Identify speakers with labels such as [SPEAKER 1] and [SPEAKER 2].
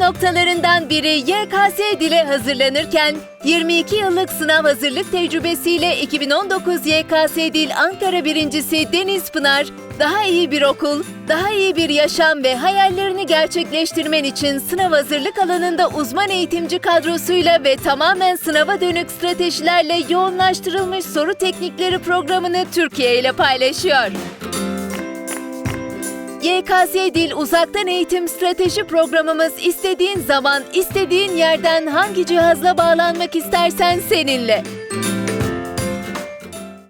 [SPEAKER 1] noktalarından biri YKS dile hazırlanırken 22 yıllık sınav hazırlık tecrübesiyle 2019 YKS Dil Ankara birincisi Deniz Pınar, daha iyi bir okul, daha iyi bir yaşam ve hayallerini gerçekleştirmen için sınav hazırlık alanında uzman eğitimci kadrosuyla ve tamamen sınava dönük stratejilerle yoğunlaştırılmış soru teknikleri programını Türkiye ile paylaşıyor. YKS Dil Uzaktan Eğitim Strateji programımız istediğin zaman, istediğin yerden hangi cihazla bağlanmak istersen seninle.